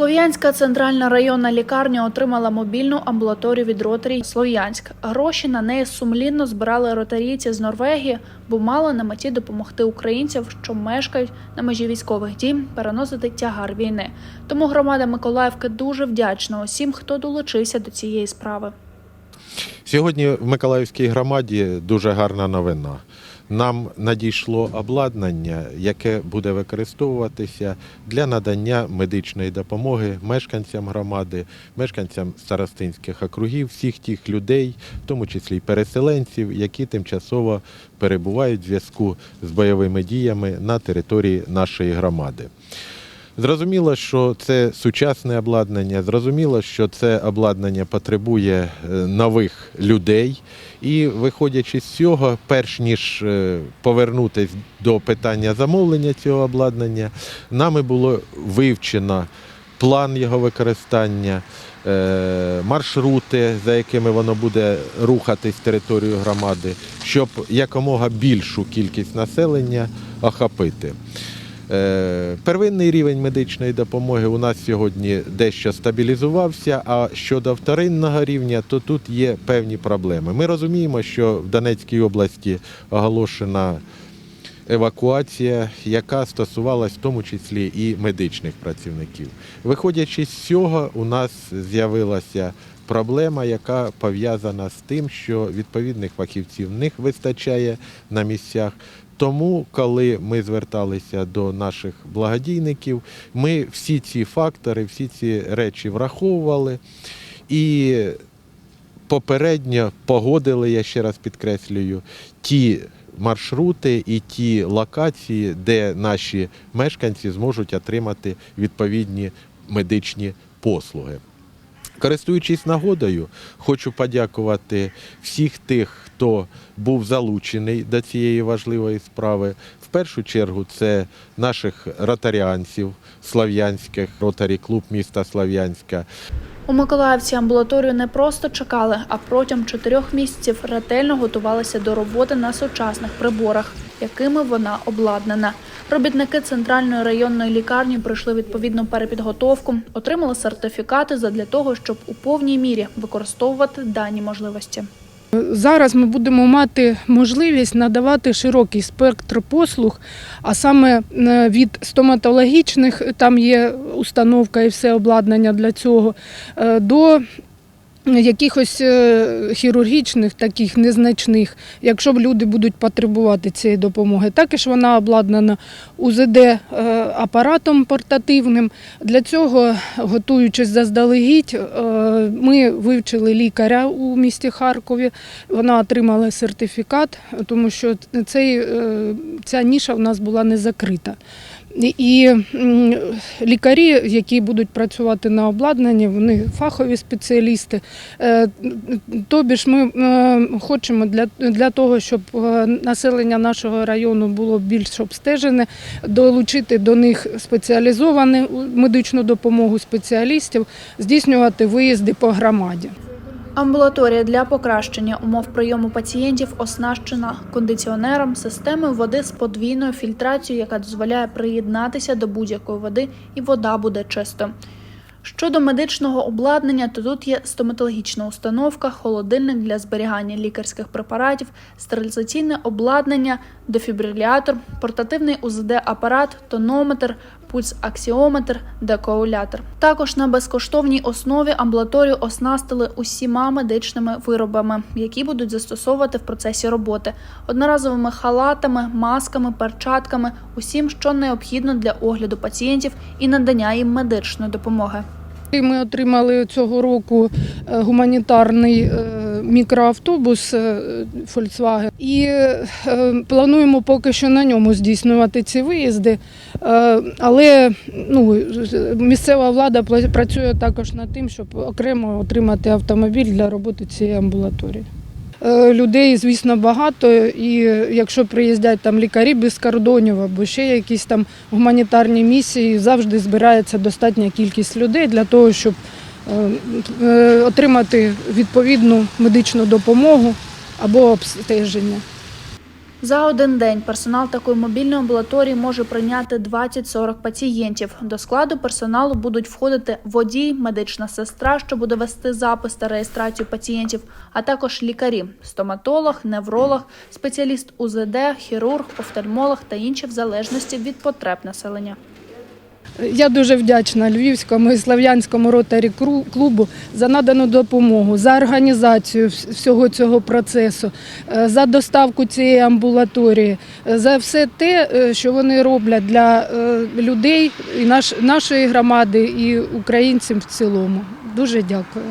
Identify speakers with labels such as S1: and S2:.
S1: Слов'янська центральна районна лікарня отримала мобільну амбулаторію від Ротарій Слов'янськ. Гроші на неї сумлінно збирали ротарійці з Норвегії, бо мали на меті допомогти українцям, що мешкають на межі військових дій, переносити тягар війни. Тому громада Миколаївки дуже вдячна усім, хто долучився до цієї справи.
S2: Сьогодні в Миколаївській громаді дуже гарна новина. Нам надійшло обладнання, яке буде використовуватися для надання медичної допомоги мешканцям громади, мешканцям старостинських округів, всіх тих людей, в тому числі й переселенців, які тимчасово перебувають в зв'язку з бойовими діями на території нашої громади. Зрозуміло, що це сучасне обладнання, зрозуміло, що це обладнання потребує е, нових людей. І виходячи з цього, перш ніж е, повернутися до питання замовлення цього обладнання, нами було вивчено план його використання, е, маршрути, за якими воно буде рухатись територією громади, щоб якомога більшу кількість населення охопити. Е, Первинний рівень медичної допомоги у нас сьогодні дещо стабілізувався. А щодо вторинного рівня, то тут є певні проблеми. Ми розуміємо, що в Донецькій області оголошена евакуація, яка стосувалась в тому числі і медичних працівників. Виходячи з цього, у нас з'явилася проблема, яка пов'язана з тим, що відповідних фахівців не вистачає на місцях. Тому, коли ми зверталися до наших благодійників, ми всі ці фактори, всі ці речі враховували і попередньо погодили, я ще раз підкреслюю, ті маршрути і ті локації, де наші мешканці зможуть отримати відповідні медичні послуги. Користуючись нагодою, хочу подякувати всіх тих, хто був залучений до цієї важливої справи. В першу чергу це наших ротаріанців, слав'янських, ротарі клуб міста Слав'янська,
S1: У Миколаївці амбулаторію не просто чекали, а протягом чотирьох місяців ретельно готувалися до роботи на сучасних приборах, якими вона обладнана. Робітники центральної районної лікарні пройшли відповідну перепідготовку, отримали сертифікати задля того, щоб у повній мірі використовувати дані можливості.
S3: Зараз ми будемо мати можливість надавати широкий спектр послуг, а саме е, від стоматологічних, там є установка і все обладнання для цього, е, до якихось е, хірургічних, таких незначних, якщо люди будуть потребувати цієї допомоги. Також вона обладнана УЗД-апаратом портативним. Для цього, готуючись заздалегідь, е, ми вивчили лікаря у місті Харкові. Вона отримала сертифікат, тому що цей, е, ця ніша в нас була не закрита. І лікарі, які будуть працювати на обладнанні, вони фахові спеціалісти. Е, Тобі ж ми е, хочемо для, для того, щоб е, населення нашого району було більш обстежене, долучити до них спеціалізовану медичну допомогу спеціалістів, здійснювати виїзди по громаді.
S1: Амбулаторія для покращення умов прийому пацієнтів оснащена кондиціонером, системою води з подвійною фільтрацією, яка дозволяє приєднатися до будь-якої води, і вода буде чистою. Щодо медичного обладнання, то тут є стоматологічна установка, холодильник для зберігання лікарських препаратів, стерилізаційне обладнання, дефібрилятор, портативний УЗД-апарат, тонометр, пульс-аксіометр, декоулятор. Також на безкоштовній основі амбулаторію оснастили усіма медичними виробами, які будуть застосовувати в процесі роботи, одноразовими халатами, масками, перчатками, усім, що необхідно для огляду пацієнтів і надання їм медичної допомоги.
S3: Ми отримали цього року е, гуманітарний е, мікроавтобус е, Volkswagen і е, плануємо поки що на ньому здійснювати ці виїзди. Е, Але ну, місцева влада працює також над тим, щоб окремо отримати автомобіль для роботи цієї амбулаторії. Е, Людей, звісно, багато, і якщо приїздять там лікарі без кордонів або ще якісь там гуманітарні місії, завжди збирається достатня кількість людей для того, щоб е, е, отримати відповідну медичну допомогу або обстеження.
S1: За один день персонал такої мобільної амбулаторії може прийняти 20-40 пацієнтів. До складу персоналу будуть входити водій, медична сестра, що буде вести запис та реєстрацію пацієнтів, а також лікарі, стоматолог, невролог, спеціаліст УЗД, хірург, офтальмолог та інші в залежності від потреб населення.
S3: Я дуже вдячна Львівському і Слав'янському ротарі клубу за надану допомогу, за організацію всього цього процесу, е, за доставку цієї амбулаторії, е, за все те, е, що вони роблять для людей і нашої громади, і українців в цілому. Дуже дякую.